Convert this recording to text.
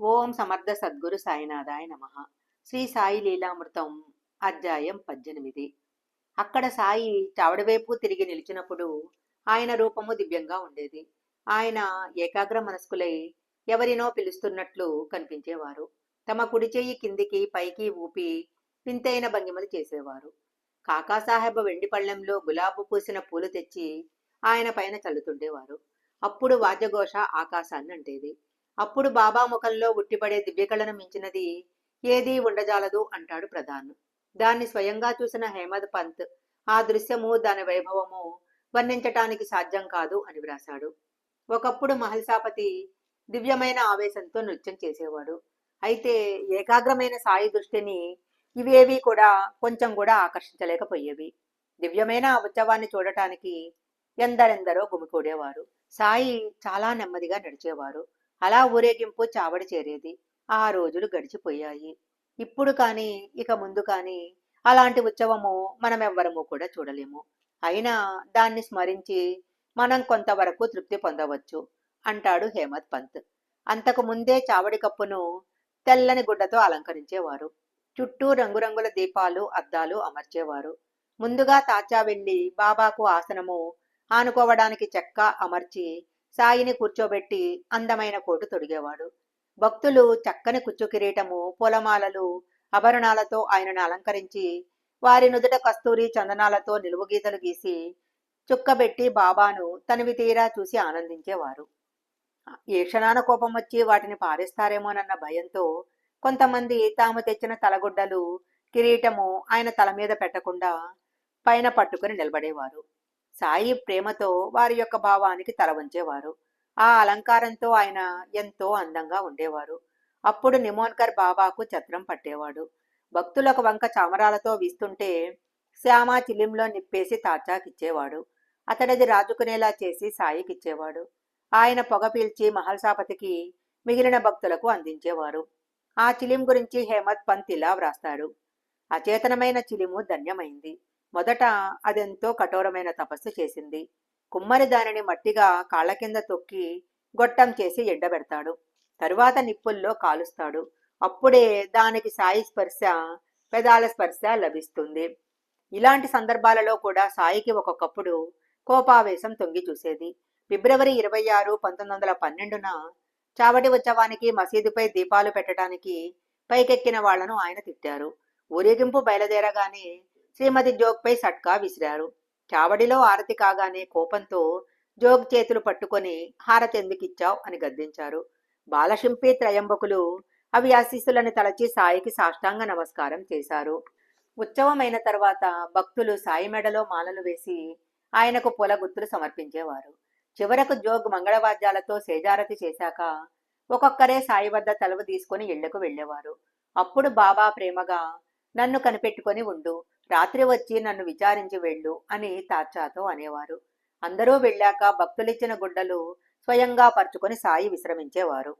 ఓం సమర్థ సద్గురు సాయినాథాయ నమ. శ్రీ సాయి లీలామృతం అధ్యాయం పద్దెనిమిది. అక్కడ సాయి చావడివైపు తిరిగి నిలిచినప్పుడు ఆయన రూపము దివ్యంగా ఉండేది. ఆయన ఏకాగ్ర మనస్కులై ఎవరినో పిలుస్తున్నట్లు కనిపించేవారు. తమ కుడి చేయి కిందికి పైకి ఊపి వింతైన భంగిమలు చేసేవారు. కాకాసాహెబ్ వెండి పళ్ళెంలో గులాబు పూసిన పూలు తెచ్చి ఆయన పైన చల్లుతుండేవారు. అప్పుడు వాద్యఘోష ఆకాశాన్ని అంటేది. అప్పుడు బాబా ముఖంలో ఉట్టిపడే దివ్యకళను మించినది ఏదీ ఉండజాలదు అంటాడు ప్రధాన్. దాన్ని స్వయంగా చూసిన హేమద్ పంత్ ఆ దృశ్యము దాని వైభవము వర్ణించటానికి సాధ్యం కాదు అని వ్రాశాడు. ఒకప్పుడు మహల్సాపతి దివ్యమైన ఆవేశంతో నృత్యం చేసేవాడు. అయితే ఏకాగ్రమైన సాయి దృష్టిని ఇవేవి కూడా కొంచెం కూడా ఆకర్షించలేకపోయేవి. దివ్యమైన ఆ ఉత్సవాన్ని చూడటానికి ఎందరెందరో గుమికూడేవారు. సాయి చాలా నెమ్మదిగా నడిచేవారు. అలా ఊరేగింపు చావడి చేరేది. ఆ రోజులు గడిచిపోయాయి. ఇప్పుడు కానీ ఇక ముందు కానీ అలాంటి ఉత్సవము మనం ఎవ్వరము కూడా చూడలేము. అయినా దాన్ని స్మరించి మనం కొంతవరకు తృప్తి పొందవచ్చు అంటాడు హేమత్ పంత్. అంతకు ముందే చావడి కప్పును తెల్లని గుడ్డతో అలంకరించేవారు. చుట్టూ రంగురంగుల దీపాలు అద్దాలు అమర్చేవారు. ముందుగా తాచా వెళ్ళి బాబాకు ఆసనము ఆనుకోవడానికి చెక్క అమర్చి సాయిని కూర్చోబెట్టి అందమైన కోటు తొడిగేవాడు. భక్తులు చక్కని కుచ్చు కిరీటము పూలమాలలు ఆభరణాలతో ఆయనను అలంకరించి వారి నుదుట కస్తూరి చందనాలతో నిలువుగీతలు గీసి చుక్కబెట్టి బాబాను తనివి తీరా చూసి ఆనందించేవారు. ఏ క్షణాన కోపం వచ్చి వాటిని పారేస్తారేమోనన్న భయంతో కొంతమంది తాము తెచ్చిన తలగుడ్డలు కిరీటము ఆయన తల మీద పెట్టకుండా పైన పట్టుకుని నిలబడేవారు. సాయి ప్రేమతో వారి యొక్క భావానికి తలవంచేవారు ఆ అలంకారంతో ఆయన ఎంతో అందంగా ఉండేవారు. అప్పుడు నిమోన్కర్ బాబాకు ఛత్రం పట్టేవాడు. భక్తులకు వంక చామరాలతో వీస్తుంటే శ్యామ చిలింలో నిప్పేసి తాచాకిచ్చేవాడు అతడిది రాజుకునేలా చేసి సాయికిచ్చేవాడు. ఆయన పొగ పీల్చి మహల్సాపతికి మిగిలిన భక్తులకు అందించేవారు. ఆ చిలిం గురించి హేమత్ పంత్ ఇలా వ్రాస్తాడు. అచేతనమైన చిలిము ధన్యమైంది. మొదట అదెంతో కఠోరమైన తపస్సు చేసింది. కుమ్మరి దానిని మట్టిగా కాళ్ళ కింద తొక్కి గొట్టం చేసి ఎండబెడతాడు. తరువాత నిప్పుల్లో కాలుస్తాడు. అప్పుడే దానికి సాయి స్పర్శ పెదాల స్పర్శ లభిస్తుంది. ఇలాంటి సందర్భాలలో కూడా సాయికి ఒక్కొక్కప్పుడు కోపావేశం తొంగి చూసేది. ఫిబ్రవరి ఇరవై ఆరు పంతొమ్మిది వందల పన్నెండున చావటి ఉత్సవానికి మసీదుపై దీపాలు పెట్టడానికి పైకెక్కిన వాళ్ళను ఆయన తిట్టారు. ఊరేగింపు బయలుదేరగానే శ్రీమతి జోగ్పై సట్కా విసిరారు. చావడిలో ఆరతి కాగానే కోపంతో జోగ్ చేతులు పట్టుకొని హారతి ఎందుకిచ్చావు అని గద్దించారు. బాలశింపి త్రయంబకులు అవి ఆశీస్సులను తలచి సాయికి సాష్టాంగ నమస్కారం చేశారు. ఉత్సవమైన తర్వాత భక్తులు సాయి మెడలో మాలలు వేసి ఆయనకు పూల గుత్తులు సమర్పించేవారు. చివరకు జోగ్ మంగళవాద్యాలతో సేజారతి చేశాక ఒక్కొక్కరే సాయి వద్ద తలవు తీసుకుని ఇళ్ళకు వెళ్ళేవారు. అప్పుడు బాబా ప్రేమగా నన్ను కనిపెట్టుకొని ఉండు. రాత్రి వచ్చి నన్ను విచారించి వెళ్ళు అని తాచాతో అనేవారు. అందరూ వెళ్ళాక భక్తులిచ్చిన గుడ్డలు స్వయంగా పరుచుకొని సాయి విశ్రమించేవారు.